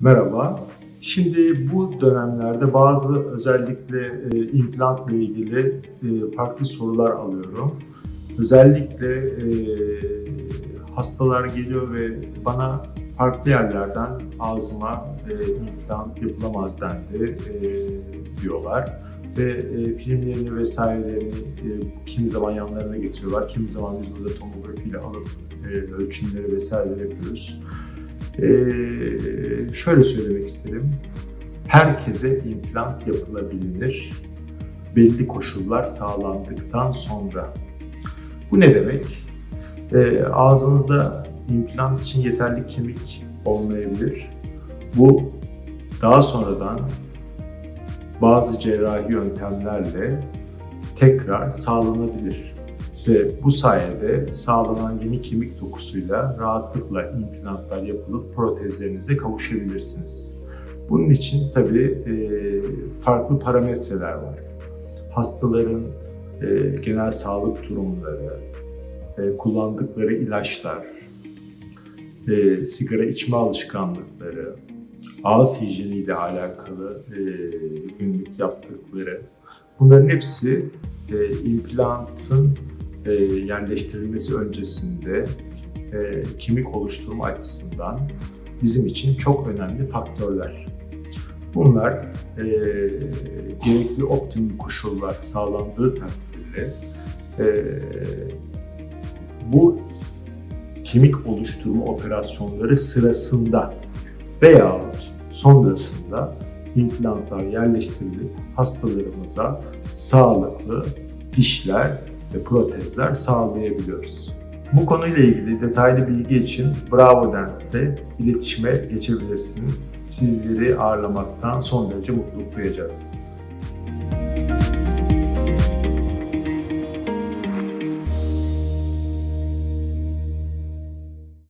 Merhaba. Şimdi bu dönemlerde bazı özellikle e, implantla ilgili e, farklı sorular alıyorum. Özellikle e, hastalar geliyor ve bana farklı yerlerden ağzıma e, implant yapılamaz dendi e, diyorlar. Ve e, filmlerini vesairelerini e, kimi zaman yanlarına getiriyorlar, kimi zaman biz burada tomografiyle alıp e, ölçümleri vesaire yapıyoruz. Ee, şöyle söylemek isterim. Herkese implant yapılabilir. Belli koşullar sağlandıktan sonra. Bu ne demek? Ee, ağzınızda implant için yeterli kemik olmayabilir. Bu daha sonradan bazı cerrahi yöntemlerle tekrar sağlanabilir ve bu sayede sağlanan yeni kemik dokusuyla rahatlıkla implantlar yapılıp protezlerinize kavuşabilirsiniz. Bunun için tabii e, farklı parametreler var. Hastaların e, genel sağlık durumları, e, kullandıkları ilaçlar, sigara içme alışkanlıkları, ağız hijyeniyle alakalı günlük yaptıkları, bunların hepsi implantın e, yerleştirilmesi öncesinde e, kemik oluşturma açısından bizim için çok önemli faktörler. Bunlar e, gerekli optimum koşullar sağlandığı takdirde e, bu kemik oluşturma operasyonları sırasında veyahut sonrasında implantlar yerleştirilip hastalarımıza sağlıklı dişler ve protezler sağlayabiliyoruz. Bu konuyla ilgili detaylı bilgi için Bravo Dent'te iletişime geçebilirsiniz. Sizleri ağırlamaktan son derece mutluluk duyacağız.